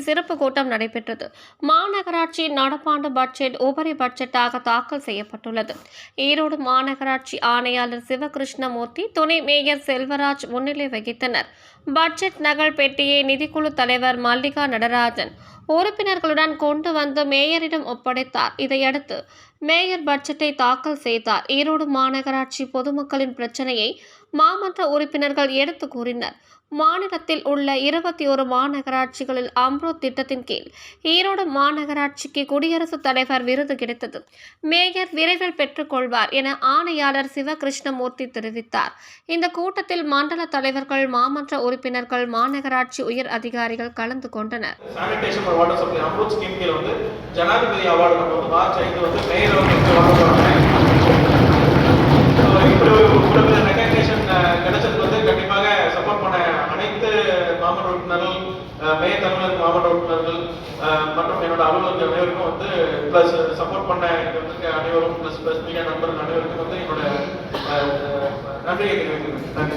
சிறப்பு கூட்டம் நடைபெற்றது. மாநகராட்சியின் நடப்பாண்டு பட்ஜெட் உபரி பட்ஜெட்டாக தாக்கல் செய்யப்பட்டுள்ளது. ஈரோடு மாநகராட்சி ஆணையாளர் சிவகிருஷ்ணமூர்த்தி துணை மேயர் செல்வராஜ் முன்னிலை வகித்தனர். பட்ஜெட் நகல் பெட்டியை நிதிக்குழு தலைவர் மல்லிகா நடராஜன் உறுப்பினர்களுடன் கொண்டு வந்து மேயரிடம் ஒப்படைத்தார். இதையடுத்து மேயர் பட்ஜெட்டை தாக்கல் செய்தார். ஈரோடு மாநகராட்சி பொதுமக்களின் பிரச்சனையை மாமன்ற உறுப்பினர்கள் எடுத்து கூறினர். மாநிலத்தில் உள்ள இருபத்தி ஒரு மாநகராட்சிகளில் அம்ரோ திட்டத்தின் கீழ் ஈரோடு மாநகராட்சிக்கு குடியரசுத் தலைவர் விருது கிடைத்தது. மேயர் விரைவில் பெற்றுக்கொள்வார் என ஆணையாளர் சிவகிருஷ்ணமூர்த்தி தெரிவித்தார். இந்த கூட்டத்தில் மண்டல தலைவர்கள் மாமன்ற உறுப்பினர்கள் மாநகராட்சி உயர் அதிகாரிகள் கலந்து கொண்டனர். ஒரு வாட்டர் சப்ளை அம்ரூத் ஸ்கீம் கீழே வந்து ஜனாதிபதி அவார்டு நம்ம வந்து மார்ச் ஐந்து வந்து மேயர் வந்து வாங்க போறாங்க. இப்படி ஒரு கிடைச்சதுக்கு வந்து கண்டிப்பாக சப்போர்ட் பண்ண அனைத்து மாமன்ற உறுப்பினர்கள் மே மேயர் தமிழர் உறுப்பினர்கள் மற்றும் என்னோட அலுவலர்கள் அனைவருக்கும் வந்து ப்ளஸ் சப்போர்ட் பண்ண இங்கே அனைவரும் ப்ளஸ் ப்ளஸ் மீடியா நண்பர்கள் அனைவருக்கும் வந்து என்னோட நன்றியை தெரிவிக்கிறேன் நன்றி